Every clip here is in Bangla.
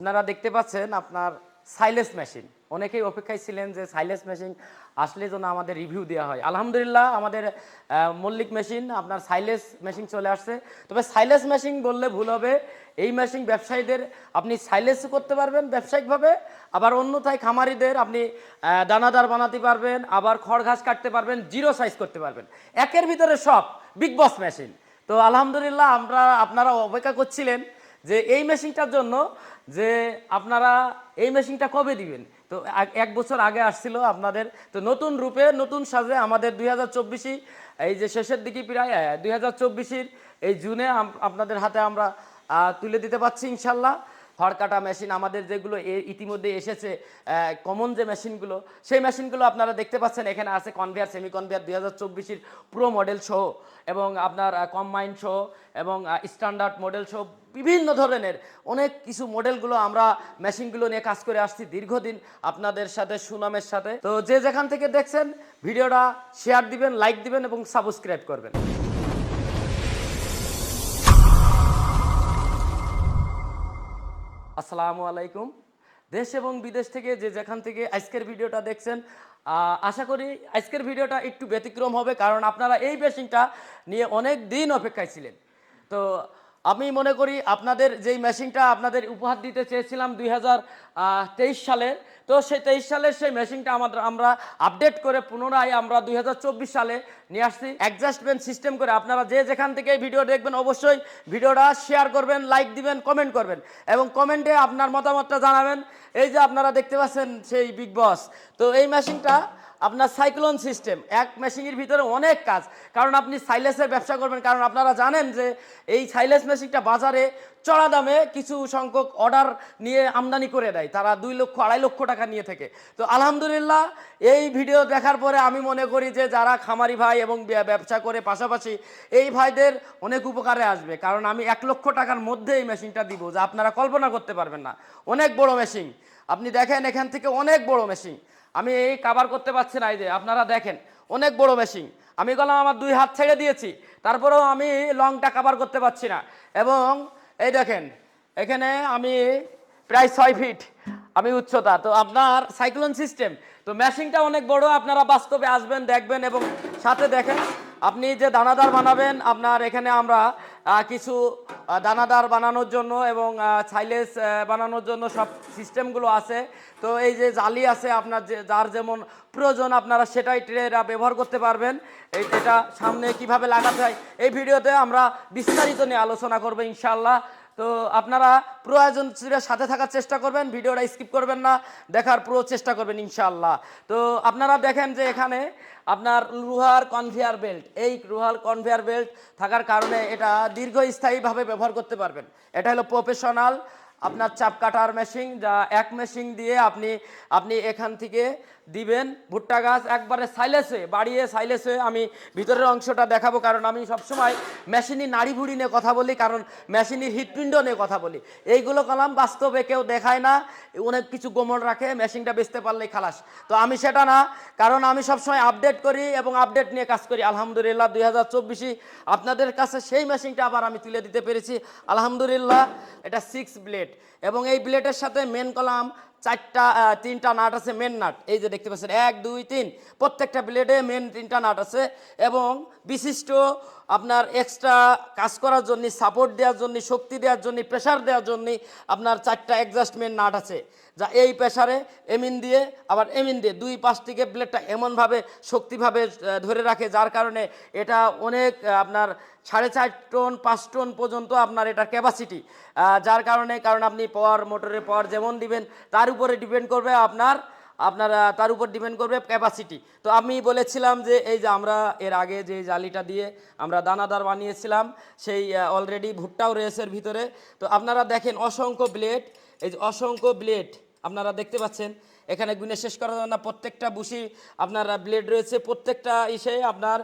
আপনারা দেখতে পাচ্ছেন আপনার সাইলেস মেশিন অনেকেই অপেক্ষায় ছিলেন যে সাইলেস মেশিন আসলে যেন আমাদের রিভিউ দেওয়া হয়। আলহামদুলিল্লাহ আমাদের মল্লিক মেশিন আপনার সাইলেস মেশিন চলে আসছে। তবে সাইলেস মেশিন বললে ভুল হবে। এই মেশিন ব্যবসায়ীদের আপনি সাইলেসও করতে পারবেন ব্যবসায়িকভাবে, আবার অন্যথায় খামারিদের আপনি দানাদার বানাতে পারবেন, আবার খড় ঘাস কাটতে পারবেন জিরো সাইজ করতে পারবেন। একের ভিতরে সব বিগ বস মেশিন তো আলহামদুলিল্লাহ আমরা, আপনারা অপেক্ষা করছিলেন যে এই মেশিনটার জন্য যে আপনারা এই মেশিনটা কবে দিবেন? তো এক- বছর আগে আসছিল আপনাদের, তো নতুন রূপে, নতুন সাজে আমাদের দুই হাজার এই যে শেষের দিকে প্রায় দুই হাজার এই জুনে আপনাদের হাতে আমরা তুলে দিতে পারছি ইনশাল্লাহ। খড় কাটা মেশিন আমাদের যেগুলো ইতিমধ্যে এসেছে কমন যে মেশিনগুলো, সেই মেশিনগুলো আপনারা দেখতে পাচ্ছেন, এখানে আছে কনভেয়ার সেমি কনভেয়ার দুই হাজার চব্বিশের পুরো মডেল সহ এবং আপনার কম্বাইন সহ এবং স্ট্যান্ডার্ড মডেল সহ বিভিন্ন ধরনের অনেক কিছু মডেলগুলো আমরা মেশিনগুলো নিয়ে কাজ করে আসছি দীর্ঘদিন আপনাদের সাথে, সুনামের সাথে। তো যে যেখান থেকে দেখছেন, ভিডিওটা শেয়ার দিবেন লাইক দিবেন এবং সাবস্ক্রাইব করবেন। আসসালামু আলাইকুম। দেশ এবং বিদেশ থেকে যে যেখান থেকে আজকের ভিডিওটা দেখছেন আশা করি আজকের ভিডিওটা একটু ব্যতিক্রম হবে, কারণ আপনারা এই মেশিনটা নিয়ে অনেক দিন অপেক্ষায় ছিলেন। তো আমি মনে করি আপনাদের যেই মেশিনটা আপনাদের উপহার দিতে চেয়েছিলাম দুই সালের তো সেই তেইশ সালের সেই মেশিনটা আমাদের, আমরা আপডেট করে পুনরায় আমরা দুই হাজার চব্বিশ সালে নিয়ে আসছি। অ্যাডজাস্টমেন্ট সিস্টেম করে আপনারা যে যেখান থেকে ভিডিও দেখবেন অবশ্যই ভিডিওটা শেয়ার করবেন লাইক দিবেন কমেন্ট করবেন এবং কমেন্টে আপনার মতামতটা জানাবেন। এই যে আপনারা দেখতে পাচ্ছেন সেই বিগ বস তো এই মেশিনটা আপনার সাইক্লোন সিস্টেম, এক মেশিনের ভিতরে অনেক কাজ। কারণ আপনি সাইলেসের ব্যবসা করবেন, কারণ আপনারা জানেন যে এই সাইলেস মেশিনটা বাজারে চড়া দামে কিছু সংখ্যক অর্ডার নিয়ে আমদানি করে দেয়। তারা দুই লক্ষ, আড়াই লক্ষ টাকা নিয়ে থেকে। তো আলহামদুলিল্লাহ, এই ভিডিও দেখার পরে আমি মনে করি যে যারা খামারি ভাই এবং ব্যবসা করে, পাশাপাশি এই ভাইদের অনেক উপকারে আসবে। কারণ আমি এক লক্ষ টাকার মধ্যে এই মেশিনটা দিব, যা আপনারা কল্পনা করতে পারবেন না। অনেক বড় মেশিন। আপনি দেখেন এখান থেকে অনেক বড় মেশিন আমি এই কাভার করতে পারছি না, এই যে আপনারা দেখেন, অনেক বড় মেশিন আমি বললাম আমার দুই হাত ছেড়ে দিয়েছি, তারপরেও আমি লংটা কাভার করতে পারছি না। এবং এই দেখেন, এখানে আমি প্রায় ছয় ফিট আমি উচ্চতা। তো আপনার সাইক্লোন সিস্টেম তো মেশিনটা অনেক বড়, আপনারা বাস্তবে আসবেন, দেখবেন এবং সাথে দেখেন আপনি যে দানাদার বানাবেন, আপনার এখানে আমরা কিছু দানাদার বানানোর জন্য এবং সাইলেস বানানোর জন্য সব সিস্টেমগুলো আছে। তো এই যে জালি আছে আপনার যে, যার যেমন প্রয়োজন আপনারা সেটাই ট্রেরা ব্যবহার করতে পারবেন। এই এটা সামনে কীভাবে লাগাতে হয়, এই ভিডিওতে আমরা বিস্তারিত নিয়ে আলোচনা করব ইনশাল্লাহ তো আপনারা প্রয়োজন সাথে থাকার চেষ্টা করবেন, ভিডিওটা স্কিপ করবেন না, দেখার পুরো চেষ্টা করবেন ইনশাআল্লাহ। তো আপনারা দেখেন যে এখানে আপনার লোহার কনভেয়ার বেল্ট এই লোহার কনভেয়ার বেল্ট থাকার কারণে এটা দীর্ঘস্থায়ীভাবে ব্যবহার করতে পারবেন। এটা হলো প্রফেশনাল আপনার চাপ কাটার মেশিন যা এক মেশিন দিয়ে আপনি আপনি এখান থেকে দিবেন, ভুট্টা গাছ একবারে সাইলেসে, বাড়িয়ে সাইলেসে আমি ভিতরের অংশটা দেখাবো, কারণ আমি সবসময় মেশিনই নাড়ি ভুড়ি নিয়ে কথা বলি, কারণ মেশিনের হৃৎপিণ্ড নিয়ে কথা বলি। এইগুলো কলাম বাস্তবে কেউ দেখায় না, অনেক কিছু গোমর রাখে, মেশিনটা বেচতে পারলেই খালাস। তো আমি সেটা না, কারণ আমি সবসময় আপডেট করি এবং আপডেট নিয়ে কাজ করি। আলহামদুলিল্লাহ, দুই হাজার চব্বিশে আপনাদের কাছে সেই মেশিনটা আবার আমি তুলে দিতে পেরেছি। আলহামদুলিল্লাহ, এটা সিক্স ব্লেড এবং এই ব্লেডের সাথে মেন কলাম চারটা তিনটা নাট আছে মেন নাট। এই যে দেখতে পাচ্ছেন, এক, দুই, তিন। প্রত্যেকটা ব্লেডে মেন তিনটা নাট আছে এবং বিশিষ্ট আপনার এক্সট্রা কাজ করার জন্য সাপোর্ট দেওয়ার জন্য, শক্তি দেওয়ার জন্য প্রেশার দেওয়ার জন্য আপনার চারটা অ্যাডজাস্টমেন্ট নাট আছে। যা এই প্রেশারে এমিন দিয়ে, আবার এমিন দিয়ে দুই পাশ থেকে ব্লেডটা এমনভাবে শক্তিভাবে ধরে রাখে, যার কারণে এটা অনেক আপনার সাড়ে চার টন, পাঁচ টন পর্যন্ত আপনার এটার ক্যাপাসিটি যার কারণে, কারণ আপনি পাওয়ার মোটরের পাওয়ার যেমন দিবেন, তার উপরে ডিপেন্ড করবে আপনার আপনার তার উপর ডিপেন্ড করবে ক্যাপাসিটি তো আমি বলেছিলাম যে, এই যে আমরা এর আগে যে জালিটা দিয়ে আমরা দানাদার বানিয়েছিলাম, সেই অলরেডি ভুট্টাও রয়েছে ভিতরে। তো আপনারা দেখেন অসংখ্য ব্লেড এই যে অসংখ্য ব্লেড আপনারা দেখতে পাচ্ছেন, এখানে গুনে শেষ করা যাবে না, প্রত্যেকটা বুশি আপনার ব্লেড রয়েছে, প্রত্যেকটা ইসে আপনার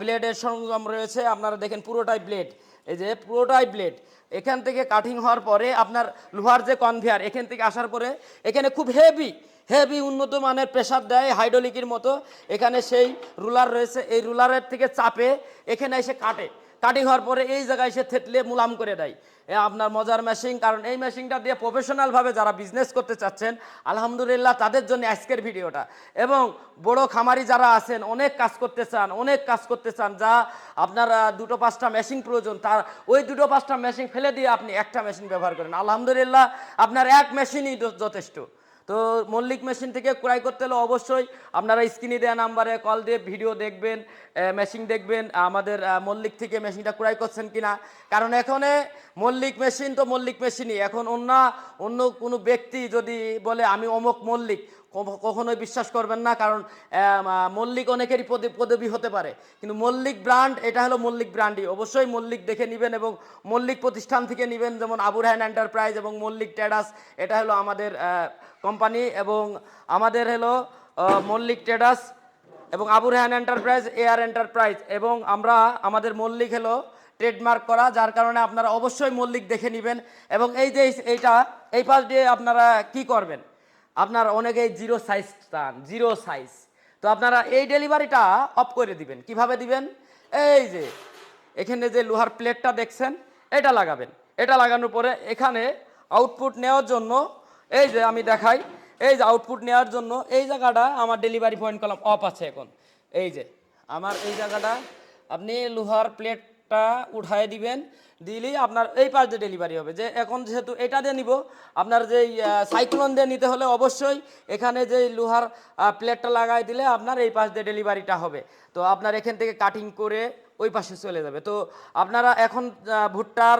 ব্লেডের সরঞ্জাম রয়েছে, আপনারা দেখেন পুরোটাই ব্লেড এই যে পুরোটাই ব্লেড এখান থেকে কাটিং হওয়ার পরে আপনার লোহার যে কনভেয়ার এখান থেকে আসার পরে এখানে খুব হেভি হেভি উন্নত মানের প্রেসার দেয় হাইড্রোলিকের মতো। এখানে সেই রুলার রয়েছে, এই রুলারের থেকে চাপে এখানে এসে কাটে। কাটিং হওয়ার পরে এই জায়গায় এসে থেতলে মুলাম করে দেয়। এ আপনার মজার মেশিন কারণ এই মেশিনটা দিয়ে প্রফেশনালভাবে যারা বিজনেস করতে চাচ্ছেন, আলহামদুলিল্লাহ তাদের জন্য আজকের ভিডিওটা। এবং বড় খামারি যারা আছেন, অনেক কাজ করতে চান, অনেক কাজ করতে চান, যা আপনার দুটো পাঁচটা মেশিন প্রয়োজন, তার ওই দুটো পাঁচটা মেশিন ফেলে দিয়ে আপনি একটা মেশিন ব্যবহার করেন। আলহামদুলিল্লাহ, আপনার এক মেশিনই যথেষ্ট। তো মল্লিক মেশিন থেকে ক্রয় করতে হলে অবশ্যই আপনারা স্ক্রিনে দেওয়া নাম্বারে কল দিয়ে ভিডিও দেখবেন মেশিন দেখবেন, আমাদের মল্লিক থেকে মেশিনটা ক্রয় করছেন কিনা। কারণ এখানে মল্লিক মেশিন তো মল্লিক মেশিনই। এখন অন্য অন্য কোনো ব্যক্তি যদি বলে, আমি অমুক মল্লিক কখনোই বিশ্বাস করবেন না, কারণ মল্লিক অনেকেরই পদে পদবি হতে পারে। কিন্তু মল্লিক ব্র্যান্ড এটা হলো মল্লিক ব্র্যান্ডই অবশ্যই মল্লিক দেখে নেবেন এবং মল্লিক প্রতিষ্ঠান থেকে নেবেন, যেমন আবুর হ্যান এন্টারপ্রাইজ এবং মল্লিক ট্রেডার্স এটা হলো আমাদের কোম্পানি এবং আমাদের হলো মল্লিক ট্রেডার্স এবং আবুর হ্যান এন্টারপ্রাইজ এয়ার এন্টারপ্রাইজ এবং আমরা, আমাদের মল্লিক হলো ট্রেডমার্ক করা, যার কারণে আপনারা অবশ্যই মল্লিক দেখে নেবেন এবং এই যে এইটা, এই পাশ দিয়ে আপনারা কি করবেন? আপনার অনেকেই জিরো সাইজ চান জিরো সাইজ তো আপনারা এই ডেলিভারিটা অফ করে দিবেন। কীভাবে দিবেন? এই যে, এখানে যে লোহার প্লেটটা দেখছেন, এটা লাগাবেন। এটা লাগানোর পরে এখানে আউটপুট নেওয়ার জন্য, এই যে আমি দেখাই, এই যে আউটপুট নেওয়ার জন্য এই জায়গাটা আমার ডেলিভারি পয়েন্ট কলাম অফ আছে এখন। এই যে, আমার এই জায়গাটা, আপনি লোহার প্লেটটা উঠায় দিবেন, দিলেই আপনার এই পাশ দিয়ে ডেলিভারি হবে। যে এখন যেহেতু এটা দিয়ে নিব, আপনার যে সাইক্লোন দিয়ে নিতে হলে অবশ্যই এখানে যে লোহার প্লেটটা লাগাই দিলে আপনার এই পাশ দিয়ে ডেলিভারিটা হবে। তো আপনার এখান থেকে কাটিং করে ওই পাশে চলে যাবে। তো আপনারা এখন ভুট্টার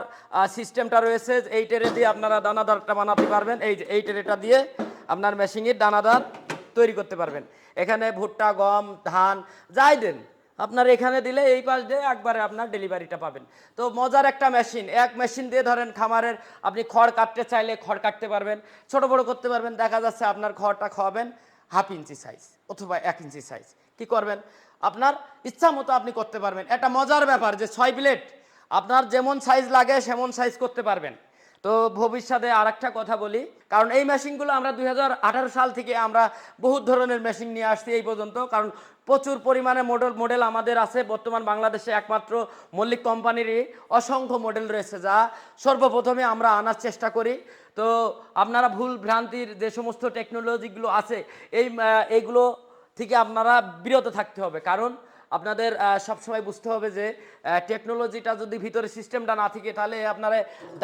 সিস্টেমটা রয়েছে, এই টেরে দিয়ে আপনারা দানাদারটা বানাতে পারবেন। এই যে, এই টেরেটা দিয়ে আপনার মেশিনের দানাদার তৈরি করতে পারবেন। এখানে ভুট্টা, গম, ধান, যাই দেন আপনার এখানে দিলে এই পাশ দিয়ে একবারে আপনার ডেলিভারিটা পাবেন। তো মজার একটা মেশিন, এক মেশিন দিয়ে ধরেন খামারের আপনি খড় কাটতে চাইলে খড় কাটতে পারবেন, ছোট বড় করতে পারবেন, দেখা যাচ্ছে আপনার খড়টা খাওয়াবেন হাফ ইঞ্চি সাইজ অথবা এক ইঞ্চি সাইজ কি করবেন? আপনার ইচ্ছা মতো আপনি করতে পারবেন। একটা মজার ব্যাপার যে ছয় প্লেট আপনার যেমন সাইজ লাগে, সেমন সাইজ করতে পারবেন। তো ভবিষ্যতে আর একটা কথা বলি, কারণ এই মেশিনগুলো আমরা দু হাজার আঠারো সাল থেকে আমরা বহুত ধরনের মেশিন নিয়ে আসছি এই পর্যন্ত, কারণ প্রচুর পরিমাণে মডেল মডেল আমাদের আছে, বর্তমান বাংলাদেশে একমাত্র মল্লিক কোম্পানিরই অসংখ্য মডেল রয়েছে যা সর্বপ্রথমে আমরা আনার চেষ্টা করি। তো আপনারা ভুল ভ্রান্তির যে সমস্ত টেকনোলজিগুলো আছে, এই এইগুলো থেকে আপনারা বিরত থাকতে হবে, কারণ আপনাদের সবসময় বুঝতে হবে যে টেকনোলজিটা যদি ভিতরে সিস্টেমটা না থাকে, তাহলে আপনার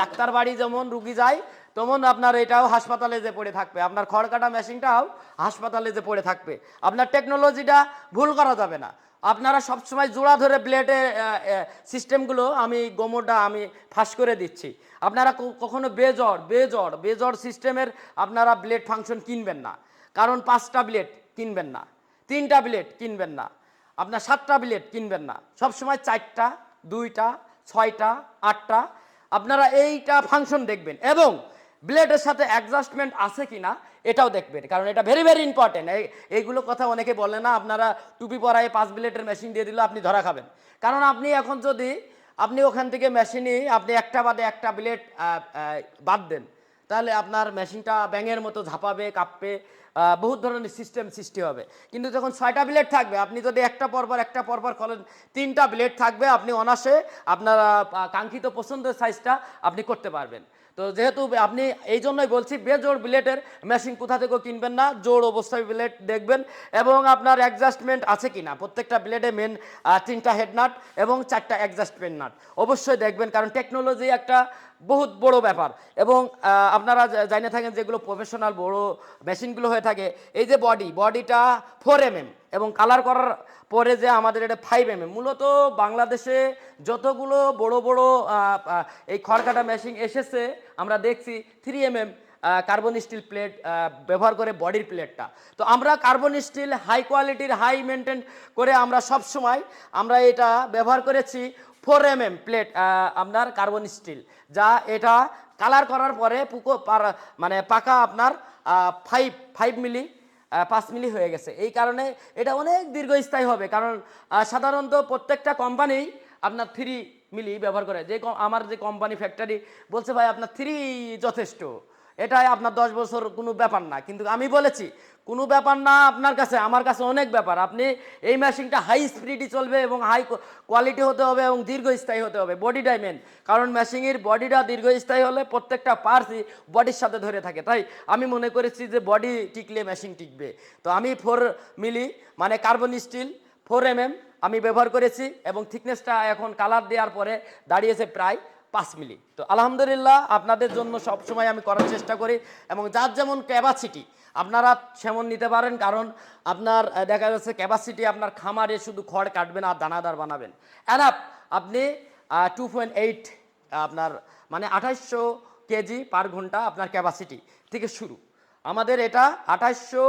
ডাক্তার বাড়ি যেমন রুগী যায়, তেমন আপনার এটাও হাসপাতালে যে পড়ে থাকবে। আপনার খড় কাটা মেশিনটাও হাসপাতালে যে পড়ে থাকবে। আপনার টেকনোলজিটা ভুল করা যাবে না। আপনারা সবসময় জোড়া ধরে ব্লেডের সিস্টেমগুলো আমি গোমোটা আমি ফাঁস করে দিচ্ছি। আপনারা কখনো বেজর বেজর বেজড় সিস্টেমের আপনারা ব্লেড ফাংশন কিনবেন না। কারণ পাঁচটা ব্লেড কিনবেন না। তিনটা ব্লেড কিনবেন না। আপনার সাতটা বিলেট কিনবেন না। সবসময় চারটা, দুইটা, ছয়টা, আটটা। আপনারা এইটা ফাংশন দেখবেন এবং ব্লেডের সাথে অ্যাডজাস্টমেন্ট আছে কি না এটাও দেখবেন। কারণ এটা ভেরি ভেরি ইম্পর্টেন্ট এইগুলো কথা অনেকে বলে না, আপনারা টুপি পরায় পাঁচ ব্লেডের মেশিন দিয়ে দিলে আপনি ধরা খাবেন। কারণ আপনি এখন যদি, আপনি ওখান থেকে মেশিনই আপনি একটা বাদে একটা ব্লেড বাদ দেন, তাহলে আপনার মেশিনটা ব্যাঙের মতো ঝাঁপাবে, কাঁপবে। বহুত ধরনের সিস্টেম সৃষ্টি হবে। কিন্তু যখন ছয়টা ব্লেড থাকবে, আপনি যদি একটা পরপর একটা পরপর করেন, তিনটা ব্লেড থাকবে, আপনি অনাসে আপনার কাঙ্ক্ষিত পছন্দের সাইজটা আপনি করতে পারবেন। তো যেহেতু আপনি এই জন্যই বলছি, বেজোড় ব্লেডের মেশিন কোথা থেকেও কিনবেন না, জোড় অবস্থায় ব্লেড দেখবেন এবং আপনার অ্যাডজাস্টমেন্ট আছে কি না প্রত্যেকটা ব্লেডে মেন তিনটা হেড নাট এবং চারটা অ্যাডজাস্টমেন্ট নাট অবশ্যই দেখবেন, কারণ টেকনোলজি একটা বহুত বড় ব্যাপার এবং আপনারা জা- জানে থাকেন যেগুলো প্রফেশনাল বড় মেশিনগুলো হয়ে থাকে। এই যে বডি বডিটা ফোর এম এম এবং কালার করার পরে যে আমাদের এটা ফাইভ এম মূলত বাংলাদেশে যতগুলো বড় বড় এই খড়কাটা মেশিন এসেছে, আমরা দেখছি three M M carbon steel plate ব্যবহার করে বডির প্লেটটা তো আমরা কার্বন স্টিল হাই কোয়ালিটির হাই মেনটেন করে আমরা সব সময় আমরা এটা ব্যবহার করেছি ফোর এম এম প্লেট আপনার কার্বন স্টিল যা এটা কালার করার পরে পুকো মানে পাকা আপনার ফাইভ ফাইভ মিলি পাঁচ মিলি হয়ে গেছে। এই কারণে এটা অনেক দীর্ঘস্থায়ী হবে। কারণ সাধারণত প্রত্যেকটা কোম্পানি আপনার থ্রি মিলি ব্যবহার করে। যে আমার যে কোম্পানি ফ্যাক্টরি বলছে, ভাই, আপনার থ্রি যথেষ্ট। এটাই আপনার দশ বছর কোনো ব্যাপার না। কিন্তু আমি বলেছি, কোনো ব্যাপার না আপনার কাছে, আমার কাছে অনেক ব্যাপার। আপনি এই মেশিনটা হাই স্পিডই চলবে এবং হাই কোয়ালিটি হতে হবে এবং দীর্ঘস্থায়ী হতে হবে বডি ডাইমেন্ড কারণ মেশিনের বডিটা দীর্ঘস্থায়ী হলে প্রত্যেকটা পার্টসই বডির সাথে ধরে থাকে। তাই আমি মনে করেছি যে বডি টিকলে মেশিন টিকবে। তো আমি ফোর মিলি মানে কার্বন স্টিল ফোর এম আমি ব্যবহার করেছি এবং থিকনেসটা এখন কালার দেওয়ার পরে দাঁড়িয়েছে প্রায় পাঁচ মিলি। তো আলহামদুলিল্লাহ আপনাদের জন্য সব সময় আমি করার চেষ্টা করি এবং যার যেমন ক্যাপাসিটি আপনারা সেমন নিতে পারেন কারণ আপনার দেখা যাচ্ছে ক্যাপাসিটি আপনার খামারে শুধু খড় কাটবেন আর দানাদার বানাবেন। অ্যানাপ আপনি টু পয়েন্ট এইট আপনার মানে আঠাশশো কেজি পার ঘণ্টা আপনার ক্যাপাসিটি থেকে শুরু। আমাদের এটা আঠাশশো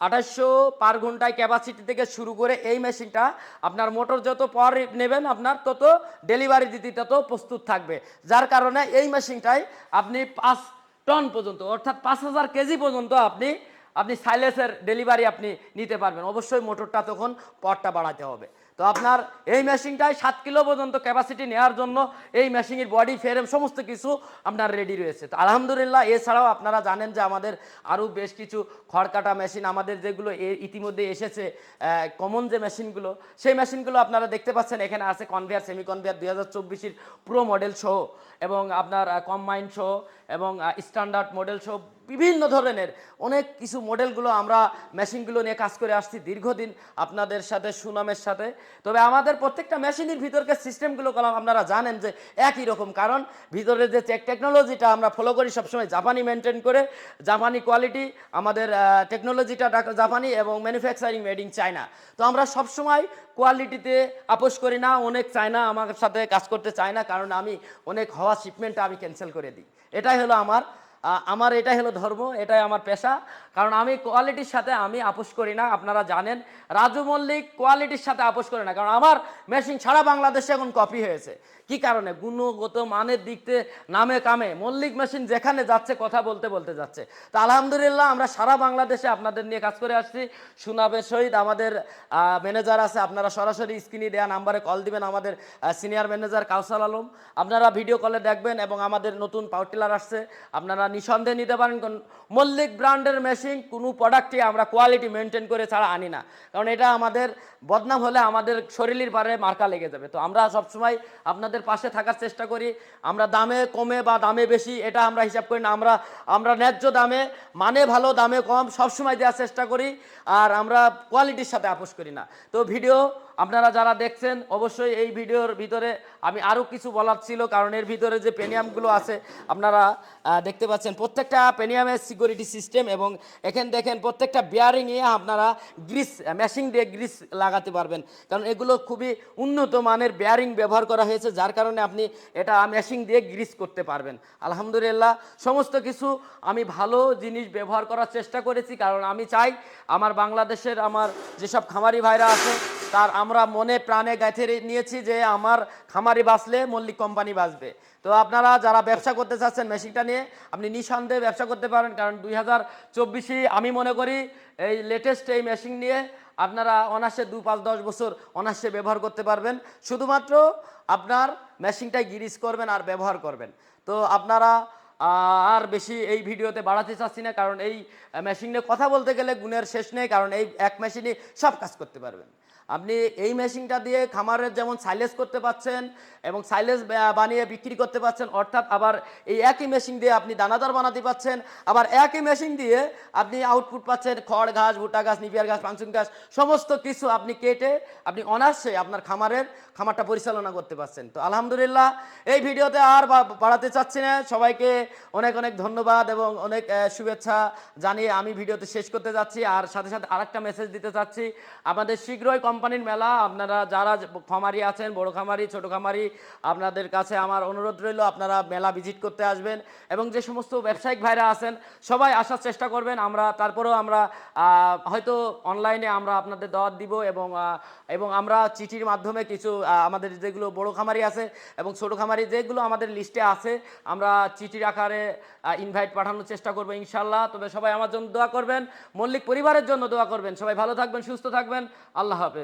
আঠাশশো পার ঘন্টায় ক্যাপাসিটি থেকে শুরু করে এই মেশিনটা আপনার মোটর যত পর নেবেন আপনার তত ডেলিভারি দিতে তত প্রস্তুত থাকবে। যার কারণে এই মেশিনটায় আপনি পাঁচ টন পর্যন্ত, অর্থাৎ পাঁচ হাজার কেজি পর্যন্ত আপনি আপনি সাইলেসের ডেলিভারি আপনি নিতে পারবেন। অবশ্যই মোটরটা তখন পরটা বাড়াতে হবে। তো আপনার এই মেশিনটায় সাত কিলো পর্যন্ত ক্যাপাসিটি নেওয়ার জন্য এই মেশিনের বডি ফ্রেম সমস্ত কিছু আপনার রেডি রয়েছে। তো আলহামদুলিল্লাহ, এছাড়াও আপনারা জানেন যে আমাদের আরও বেশ কিছু খড় কাটা মেশিন আমাদের যেগুলো ইতিমধ্যে এসেছে কমন যে মেশিনগুলো সেই মেশিনগুলো আপনারা দেখতে পাচ্ছেন, এখানে আছে কনভেয়ার সেমি কনভেয়ার দুই হাজার চব্বিশের প্রো মডেল সহ এবং আপনার কম্বাইন সহ এবং স্ট্যান্ডার্ড মডেল সহ বিভিন্ন ধরনের অনেক কিছু মডেলগুলো আমরা মেশিনগুলো নিয়ে কাজ করে আসছি দীর্ঘদিন আপনাদের সাথে, সুনামের সাথে। তবে আমাদের প্রত্যেকটা মেশিনের ভিতরকার সিস্টেমগুলো আপনারা জানেন যে একই রকম। কারণ ভিতরে যে টেকনোলজিটা আমরা ফলো করি সবসময় জাপানি মেনটেন করে, জাপানি কোয়ালিটি আমাদের টেকনোলজিটা জাপানি এবং ম্যানুফ্যাকচারিং মেড ইন চায়না তো আমরা সবসময় কোয়ালিটিতে আপোষ করি না, অনেক চায়না আমার সাথে কাজ করতে চায় না, কারণ আমি অনেক হওয়া শিপমেন্টটা আমি ক্যান্সেল করে দিই। এটাই হলো আমার আমার এটাই হলো ধর্ম, এটাই আমার পেশা। কারণ আমি কোয়ালিটির সাথে আমি আপোষ করি না, আপনারা জানেন। রাজু মল্লিক কোয়ালিটির সাথে আপোষ করে না, কারণ আমার মেশিন সারা বাংলাদেশে এখন কপি হয়েছে। কি কারণে? গুণগত মানের দিক থেকে নামে কামে। মল্লিক মেশিন যেখানে যাচ্ছে, কথা বলতে বলতে যাচ্ছে। তা আলহামদুলিল্লাহ, আমরা সারা বাংলাদেশে আপনাদের নিয়ে কাজ করে আসছি। সুনাবের সহিত আমাদের ম্যানেজার আছে, আপনারা সরাসরি স্ক্রিনে দেওয়া নাম্বারে কল দিবেন আমাদের সিনিয়র ম্যানেজার কাউসাল আলম। আপনারা ভিডিও কলে দেখবেন এবং আমাদের নতুন পাওয়ার টিলার আসছে। আপনারা নিঃসন্দেহে নিতে পারেন মল্লিক ব্র্যান্ডের মেশিন কোনো প্রোডাক্টই আমরা কোয়ালিটি মেনটেন করে ছাড়া আনি না। কারণ এটা আমাদের বদনাম হলে আমাদের শরীরের পারে মার্কা লেগে যাবে। তো আমরা সবসময় আপনাদের পাশে থাকার চেষ্টা করি। আমরা দামে, কমে বা দামে বেশি এটা আমরা হিসাব করি না। আমরা আমরা ন্যায্য দামে মানে ভালো, দামে কম সবসময় দেওয়ার চেষ্টা করি। আর আমরা কোয়ালিটির সাথে আপোষ করি না। তো ভিডিও আপনারা যারা দেখছেন, অবশ্যই এই ভিডিওর ভিতরে আমি আরও কিছু বলার ছিল, কারণ এর ভিতরে যে পেনিয়ামগুলো আছে, আপনারা দেখতে পাচ্ছেন। প্রত্যেকটা পেনিয়ামের সিকিউরিটি সিস্টেম এবং এখানে দেখেন প্রত্যেকটা বিয়ারিংয়ে আপনারা গ্রিস মেশিং দিয়ে গ্রিস লাগাতে পারবেন। কারণ এগুলো খুবই উন্নত মানের বেয়ারিং ব্যবহার করা হয়েছে, যার কারণে আপনি এটা মেশিং দিয়ে গ্রিস করতে পারবেন। আলহামদুলিল্লাহ, সমস্ত কিছু আমি ভালো জিনিস ব্যবহার করার চেষ্টা করেছি, কারণ আমি চাই আমার বাংলাদেশের আমার যেসব খামারি ভাইরা আছে, তার আমরা মনে প্রাণে গাঁথে নিয়েছি যে আমার খামারি বাঁচলে মল্লিক কোম্পানি বাঁচবে। তো আপনারা যারা ব্যবসা করতে চাচ্ছেন মেশিনটা নিয়ে, আপনি নিঃসন্দেহে ব্যবসা করতে পারেন, কারণ দুই হাজার চব্বিশে আমি মনে করি এই লেটেস্ট এই মেশিন নিয়ে আপনারা অনার্সে দু পাঁচ দশ বছর অনার্সে ব্যবহার করতে পারবেন। শুধুমাত্র আপনার মেশিনটাই গিরিস করবেন আর ব্যবহার করবেন। তো আপনারা আর বেশি এই ভিডিওতে বাড়াতে চাচ্ছি না, কারণ এই মেশিন নিয়ে কথা বলতে গেলে গুণের শেষ নেই, কারণ এই এক মেশিনে সব কাজ করতে পারবেন। আপনি এই মেশিনটা দিয়ে খামারের যেমন সাইলেজ করতে পাচ্ছেন এবং সাইলেজ বানিয়ে বিক্রি করতে পাচ্ছেন, অর্থাৎ আবার এই একই মেশিন দিয়ে আপনি দানাদার বানাতে পাচ্ছেন, আবার একই মেশিন দিয়ে আপনি আউটপুট পাচ্ছেন, খড় ঘাস, ভুট্টা গাছ নিপিয়ার গাছ পাংচুন গাছ সমস্ত কিছু আপনি কেটে আপনি অনার্সে আপনার খামারের খামারটা পরিচালনা করতে পারছেন তো আলহামদুলিল্লাহ, এই ভিডিওতে আর বাড়াতে চাচ্ছি না। সবাইকে অনেক অনেক ধন্যবাদ এবং অনেক শুভেচ্ছা জানিয়ে আমি ভিডিওতে শেষ করতে যাচ্ছি। আর সাথে সাথে আরেকটা মেসেজ দিতে চাচ্ছি। আমাদের শীঘ্রই কোম্পানির মেলা, আপনারা যারা খামারি আছেন, বড় খামারি, ছোট খামারি, আপনাদের কাছে আমার অনুরোধ রইল, আপনারা মেলা ভিজিট করতে আসবেন এবং যে সমস্ত ব্যবসায়িক ভাইরা আছেন, সবাই আসার চেষ্টা করবেন। আমরা, তারপরেও আমরা হয়তো অনলাইনে আমরা আপনাদের দাওয়াত দিব এবং এবং আমরা চিঠির মাধ্যমে কিছু আমাদের যেগুলো বড় খামারি আছে এবং ছোট খামারি যেগুলো আমাদের লিস্টে আছে, আমরা চিঠির আকারে ইনভাইট পাঠানোর চেষ্টা করব ইনশাল্লাহ তবে সবাই আমার জন্য দোয়া করবেন, মল্লিক পরিবারের জন্য দোয়া করবেন। সবাই ভালো থাকবেন, সুস্থ থাকবেন। আল্লাহ হাফেজ।